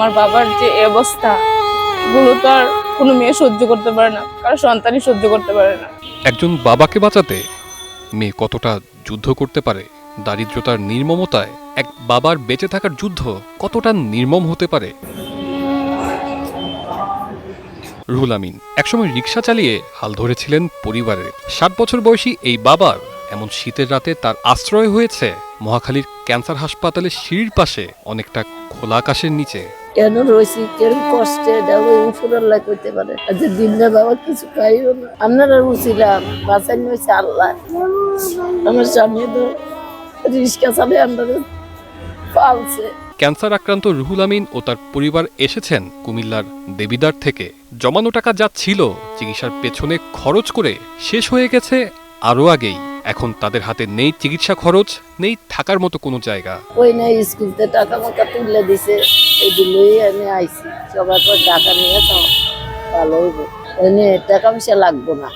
আমার বাবার যে অবস্থা এগুলো তো আর কোনো মেয়ে সহ্য করতে পারে না, কারও সন্তানই সহ্য করতে পারে না। একজন বাবাকে বাঁচাতে মেয়ে কতটা যুদ্ধ করতে পারে, দারিদ্রতার নির্মমতায় এক বাবার বেঁচে থাকার যুদ্ধ কতটা নির্মম হতে পারে? রুহুল আমিন, একসময় রিক্সা চালিয়ে হাল ধরেছিলেন পরিবারের। ষাট বছর বয়সী এই বাবার এমন শীতের রাতে তার আশ্রয় হয়েছে মহাখালীর ক্যান্সার হাসপাতালের সিঁড়ির পাশে, অনেকটা খোলা আকাশের নিচে। কেন রয়েছি কেন কষ্টে, এটা ওই আল্লাহ করতে পারে। আজ দিন না বাবা, কিছু খাইও না। আপনারা উছিলাম বাঁচানি হয়েছে আল্লাহ। আমার স্বামী তো রিক্সা চালে আমরা পালছে। ক্যান্সার আক্রান্ত রুহুল আমিন ও তার পরিবার এসেছেন কুমিল্লার দেবিদার থেকে। জমানো টাকা যা ছিল, চিকিৎসার পেছনে খরচ করে শেষ হয়ে গেছে আরও আগেই। এখন তাদের হাতে নেই চিকিৎসা খরচ, নেই থাকার মতো কোনো জায়গা। ওই না স্কুলতে টাকা মাকা তুলে দিছে। এগুলোই আমি আইছি। সবাই করে টাকা নিয়ে তো ভালো হইব। টাকা পয়সা লাগবো না।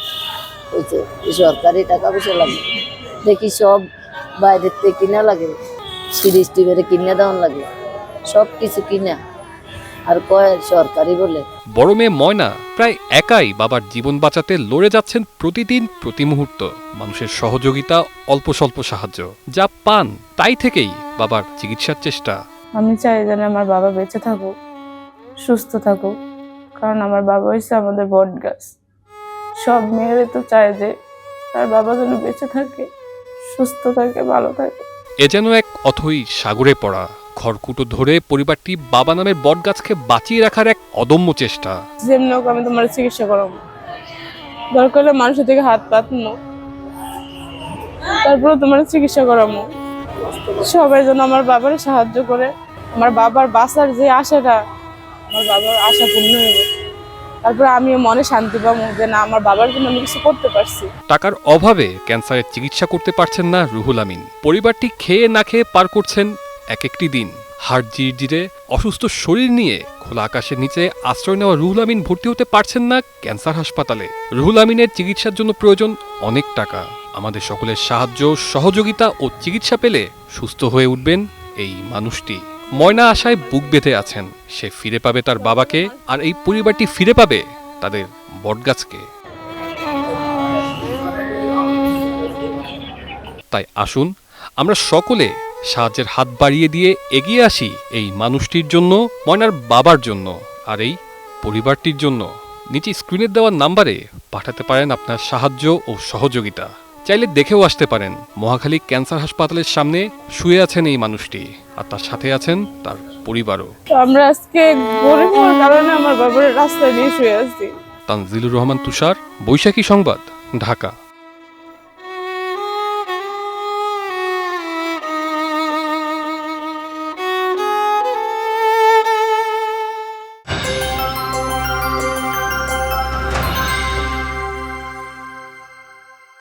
বুঝছে সরকারি টাকা পয়সা লাগবে। দেখি সব বাইরের থেকে কিনা লাগে। সিরিজ টিভিতে কিনে দেওয়ান লাগে। সব কিছু কিনা। আর কয় সরকারি বলে? বড় মেয়ে ময়না প্রায় একাই বাবার জীবন বাঁচাতে লড়ে যাচ্ছেন প্রতিদিন প্রতি মুহূর্ত। মানুষের সহযোগিতা অল্প স্বল্প সাহায্য। যা পান তাই থেকেই বাবার চিকিৎসার চেষ্টা। আমি চাই যেন আমার বাবা বেঁচে থাকুক সুস্থ থাকুক কারণ আমার বাবা হচ্ছে আমাদের বট গাছ। সব মেয়েরা তো চায় যে তার বাবা যেন বেঁচে থাকে সুস্থ থাকে ভালো থাকে। এ যেন এক অথই সাগরে পড়া। খড়কুটো ধরে পরিবারটি বাবা নামের বটগাছকে বাঁচিয়ে রাখার এক অদম্য চেষ্টা। যেমনি হোক আমি তোমার চিকিৎসা করাবো। দরকার হলে মানুষের থেকে হাত পাতমো তারপরে তোমার চিকিৎসা করাবো। সবাই যেন আমার বাবার সাহায্য করে আমার বাবার বাঁচার যে আশাটা আমার বাবার আশা পূর্ণ হয়ে তারপরে আমিও মনে শান্তি পাবো যে না আমার বাবার জন্য আমি কিছু করতে পারছি। টাকার অভাবে ক্যান্সারের চিকিৎসা করতে পারছেন না রুহুল আমিন। পরিবারটি খেয়ে না খেয়ে পার করছেন এক একটি দিন। হাড় জিরজিরে অসুস্থ শরীর নিয়ে খোলা আকাশের নিচে আশ্রয় নেওয়া রুহুল আমিন ভর্তি হতে পারছেন না ক্যান্সার হাসপাতালে। রুহুল আমিনের চিকিৎসার জন্য প্রয়োজন অনেক টাকা। আমাদের সকলের সাহায্য, সহযোগিতা ও চিকিৎসা পেলে সুস্থ হয়ে উঠবেন এই মানুষটি। ময়না আশায় বুক বেঁধে আছেন। সে ফিরে পাবে তার বাবাকে আর এই পরিবারটি ফিরে পাবে তাদের বটগাছকে। তাই আসুন, আমরা সকলে সাহায্যের হাত বাড়িয়ে দিয়ে এগিয়ে আসি এই মানুষটির জন্য ময়নার বাবার জন্য আর এই পরিবারটির জন্য। নিচে স্ক্রিনের দেওয়া নাম্বারে পাঠাতে পারেন আপনার সাহায্য ও সহযোগিতা। চাইলে দেখেও আসতে পারেন। মহাখালী ক্যান্সার হাসপাতালের সামনে শুয়ে আছেন এই মানুষটি আর তার সাথে আছেন তার পরিবারও। আমরা আজকে গরিব হওয়ার কারণে আমার বাবার রাস্তায় নিয়ে শুয়ে আছি। তানজিলুর রহমান তুষার বৈশাখী সংবাদ ঢাকা।